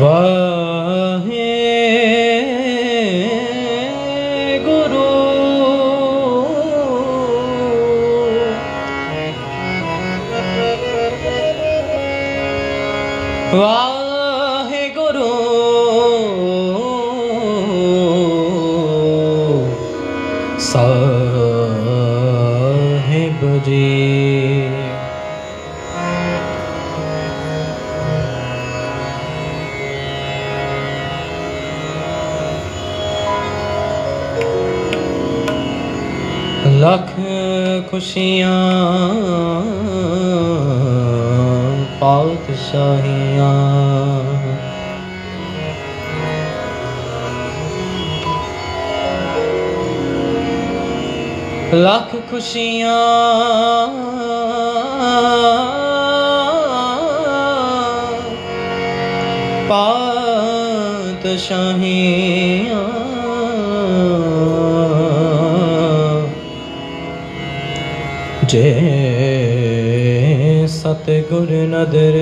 ਵਾਹਿਗੁਰੂ ਵਾਹਿਗੁਰੂ ਲੱਖ ਖੁਸ਼ੀਆਂ ਪਾਤਸ਼ਾਹੀਆਂ ਲੱਖ ਖੁਸ਼ੀਆਂ ਪਾਤਸ਼ਾਹੀਆਂ ਜੇ ਸਤਿਗੁਰ ਨਦਰ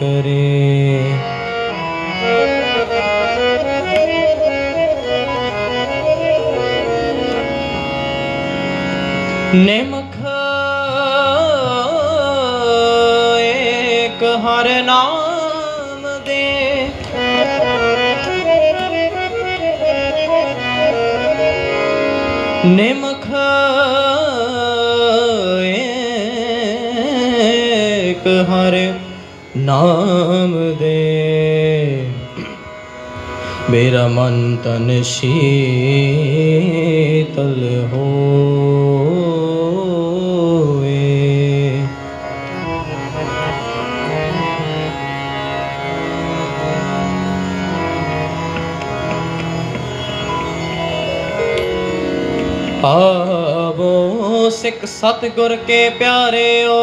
ਕਰੇ। ਨਿਮਖ ਏਕ ਹਰ ਨਾਮ ਦੇ। ਨਿਮਖ ਹਰ ਨਾਮ ਦੇ। ਮੇਰਾ ਮਨ ਤਨ ਸ਼ੀਤਲ ਹੋਏ ਆਵੋ ਸਿੱਖ ਸਤਿਗੁਰ ਕੇ ਪਿਆਰਿਓ।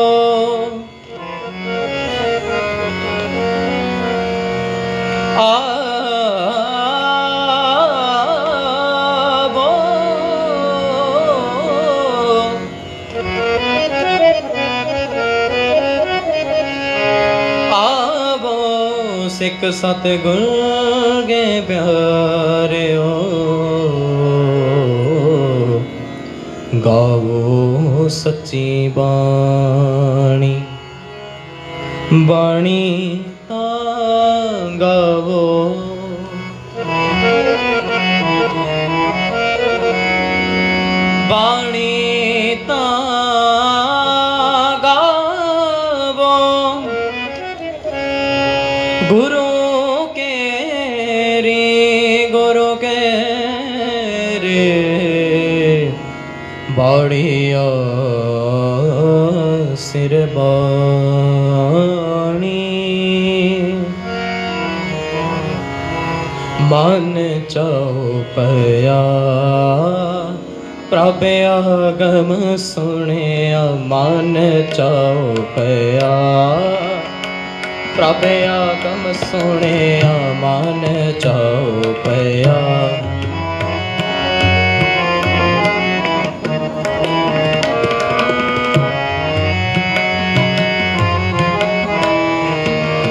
ਸਿੱਖ ਸਤਿਗੁਰ ਕੇ ਪਿਆਰਿਓ ਗਾਵੋ ਸੱਚੀ ਬਾਣੀ ਬਾਣੀ ਗਾਵੋ ਬਾਣੀ ਤਾਂ ਗਾਵੋ। ਗੁਰੂ ਕੇ ਰੇ ਗੁਰੂ ਕੇ ਰੇ ਬਾੜੀਆ ਸਿਰ ਬਾਣੀ। ਮਨ ਚਉਪਿਆ ਪ੍ਰਭ ਆਗਮ ਸੁਣਿਆ ਮਨ ਚਉਪਿਆ ਪ੍ਰਭ ਆਗਮ ਸੁਣਿਆ ਮਨ ਚਉਪਿਆ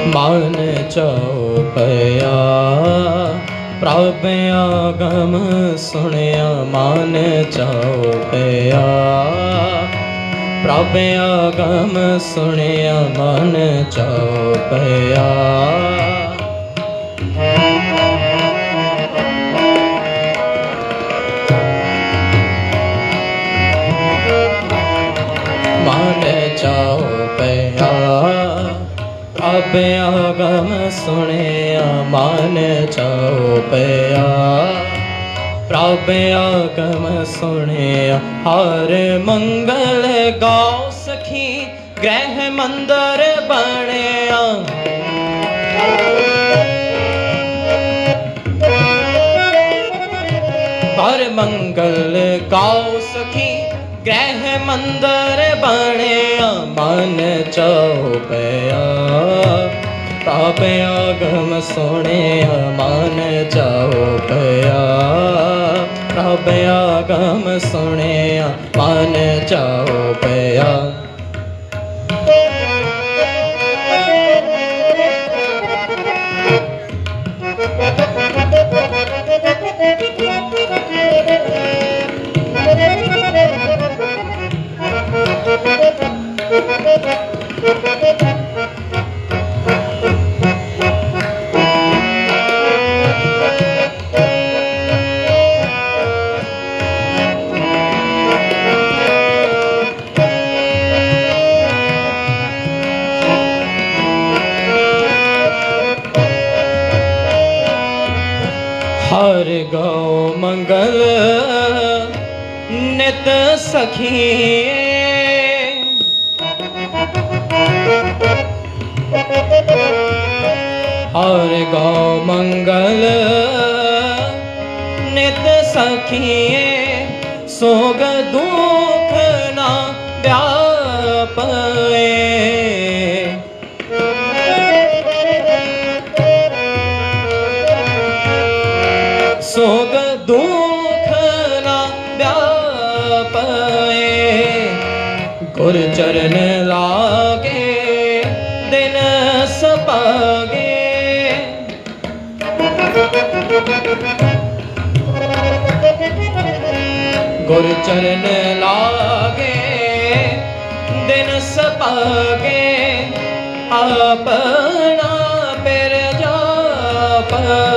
ਮਨ ਚਉਪਿਆ ਪ੍ਰਭ ਆਗਮ ਸੁਣਿਆ ਮਨ ਚਉਪਿਆ ਪ੍ਰਭ ਆਗਮ ਸੁਣਿਆ ਮਨ ਚਉਪਿਆ ਮਨ ਚਉਪਿਆ ਪ੍ਰਭ ਆਗਮ ਸੁਣਿਆ, ਮਨ ਚਉਪਿਆ ਪ੍ਰਭ ਆਗਮ ਸੁਣਿਆ, ਹਰ ਮੰਗਲ ਗਾਉ ਸਖੀ, ਗ੍ਰਹਿ ਮੰਦਰ ਬਣਿਆ। ਹਰ ਮੰਗਲ ਗਾਉ ਸਖੀ, ਗ੍ਰਹਿ ਮੰਦਰ ਬਣਿਆ, ਮਨ ਚਉਪਿਆ ਆਪ ਆਗਮ ਸੋਹਣਿਆ ਮਾਨ ਚਾਹੋ ਪਿਆ ਰੱਬ ਆਗਮ ਸੋਹਣਿਆ ਮਨ ਚਾਹੋ ਭਇਆ Thank. ਸਖੀ ਹਰ ਗਉ ਮੰਗਲ ਨਿਤ ਸਖੀਏ ਸੋਗ ਦੂ ਦਿਨ ਸਭਾਗੇ। ਗੁਰ ਚਰਨ ਲਾਗੇ ਦਿਨ ਸਭਾਗੇ। ਆਪਣਾ ਪਿਰ ਜਾਪਾ।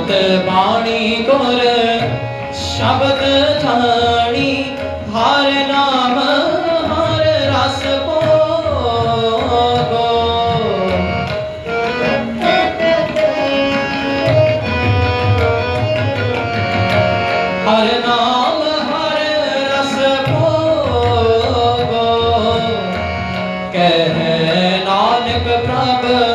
ਮੋਤ ਬਾਣੀ ਗੁਰ ਸ਼ਬਦ ਥਾਣੀ ਹਰ ਨਾਮ ਹਰ ਰਸ ਭੋਗੋ। ਹਰ ਨਾਮ ਹਰ ਰਸ ਭੋਗੋ। ਨਾਨਕ ਪ੍ਰਭ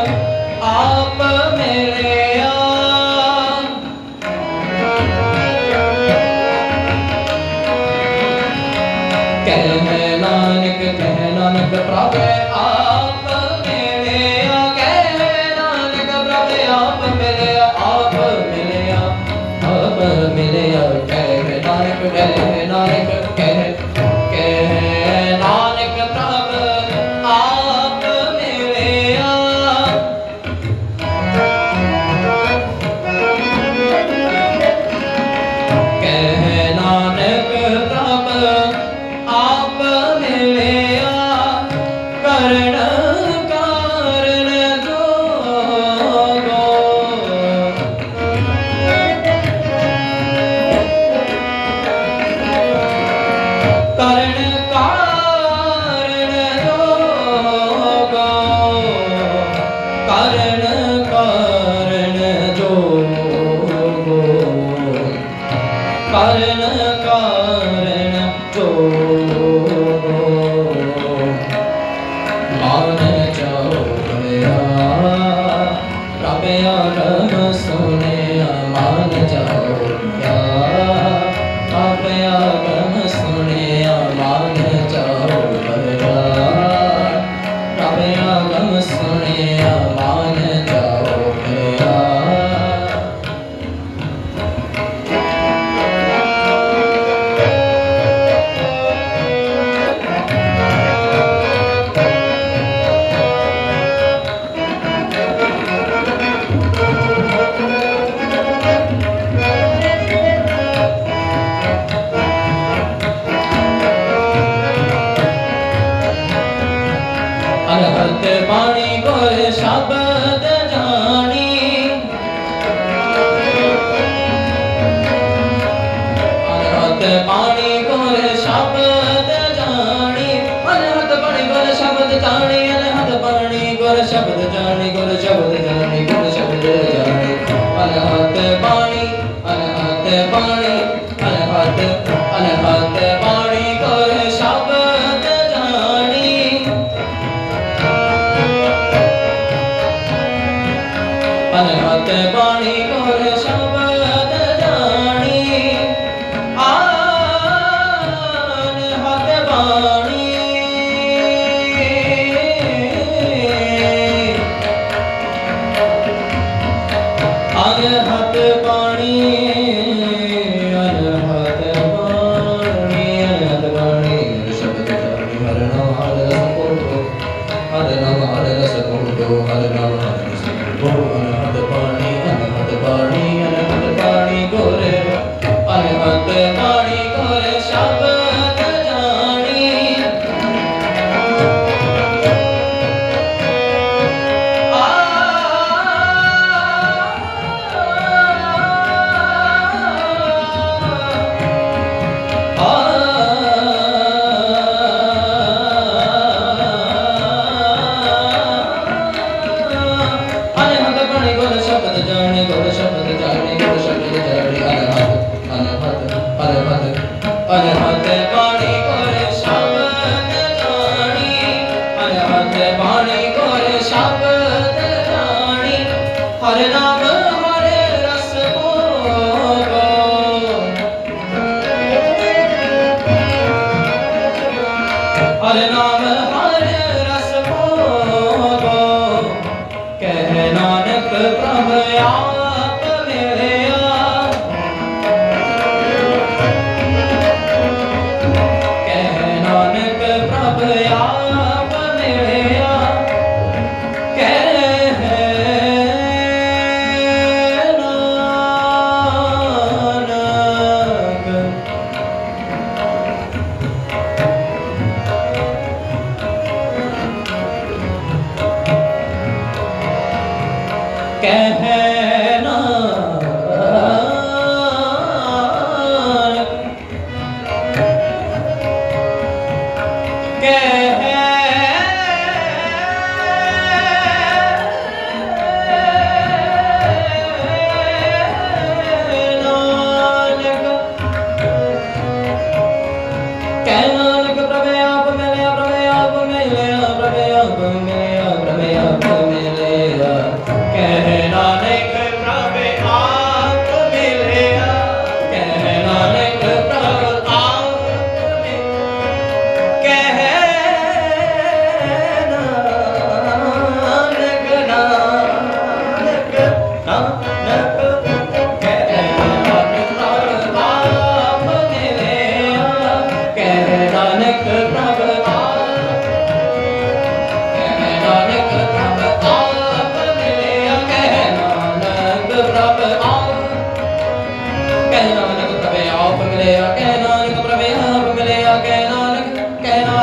감사 Baba. পান হাতে বাণী করে ਅਨਹਦ ਬਾਣੀ ਕੋਰ ਸ਼ਬਦ ਜਾਣੀ ਅਨਹਦ ਬਾਣੀ ਸ਼ਬਦ ਹਰ ਨਾਮ ਹਰ ਰਸ ਭੋਗੋ। ਹਰ ਨਾਮ ਹਰ ਰਸ ਭੋਗੋ। ਕਹਿ ਨਾਨਕ ਪ੍ਰਭ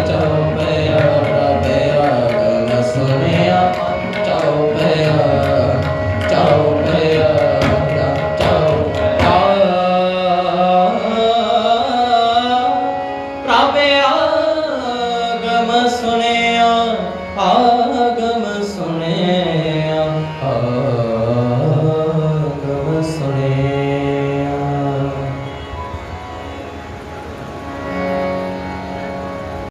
있잖아요.